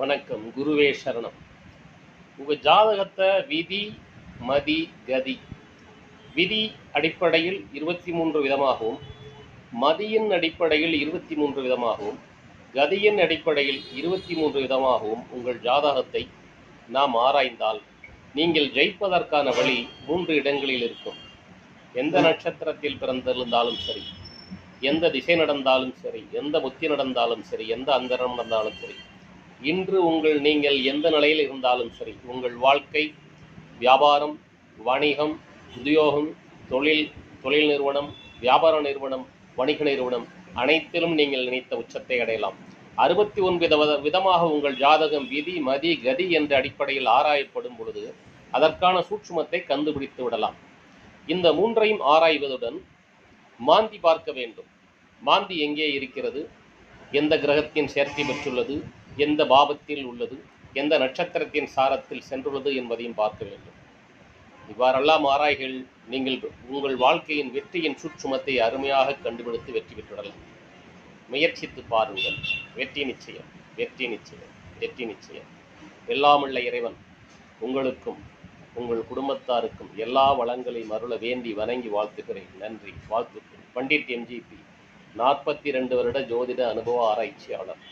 வணக்கம் குருவே சரணம். உங்கள் ஜாதகத்தை விதி மதி கதி. விதி அடிப்படையில் இருபத்தி மூன்று விதமாகவும் மதியின் அடிப்படையில் இருபத்தி மூன்று விதமாகவும் கதியின் அடிப்படையில் இருபத்தி மூன்று விதமாகவும் உங்கள் ஜாதகத்தை நாம் ஆராய்ந்தால் நீங்கள் ஜெயிப்பதற்கான வழி மூன்று இடங்களில் இருக்கும். எந்த நட்சத்திரத்தில் பிறந்திருந்தாலும் சரி எந்த திசை நடந்தாலும் சரி எந்த புத்தி நடந்தாலும் சரி எந்த அந்தரம் நடந்தாலும் சரி இன்று உங்கள் நீங்கள் எந்த நிலையில் இருந்தாலும் சரி உங்கள் வாழ்க்கை வியாபாரம் வணிகம் உத்தியோகம் தொழில் தொழில் நிறுவனம் வியாபார நிறுவனம் வணிக நிறுவனம் அனைத்திலும் நீங்கள் நினைத்த உச்சத்தை அடையலாம். அறுபத்தி ஒன்பது வித விதமாக உங்கள் ஜாதகம் விதி மதி கதி என்ற அடிப்படையில் ஆராயப்படும் பொழுது அதற்கான சூட்சுமத்தை கண்டுபிடித்து விடலாம். இந்த மூன்றையும் ஆராய்வதுடன் மாந்தி பார்க்க வேண்டும். மாந்தி எங்கே இருக்கிறது? எந்த கிரகத்தின் சேர்க்கை பெற்றுள்ளது? எந்த பாவத்தில் உள்ளது எந்த நட்சத்திரத்தின் சாரத்தில் சென்றுள்ளது என்பதையும் பார்க்க வேண்டும். இவ்வாறெல்லாம் ஆராய்கள் நீங்கள் உங்கள் வாழ்க்கையின் வெற்றியின் சுற்றுமத்தை அருமையாக கண்டுபிடித்து வெற்றி பெற்றுவிடலாம் முயற்சித்து பாருங்கள். வெற்றி நிச்சயம் வெற்றி நிச்சயம் வெற்றி நிச்சயம். எல்லாமுள்ள இறைவன் உங்களுக்கும் உங்கள் குடும்பத்தாருக்கும் எல்லா வளங்களையும் அருள வேண்டி வணங்கி வாழ்த்துகிறேன். நன்றி. வாழ்த்துக்கள். பண்டிட் எம்ஜிபி நாற்பத்தி ரெண்டு வருட ஜோதிட அனுபவ ஆராய்ச்சியாளர்.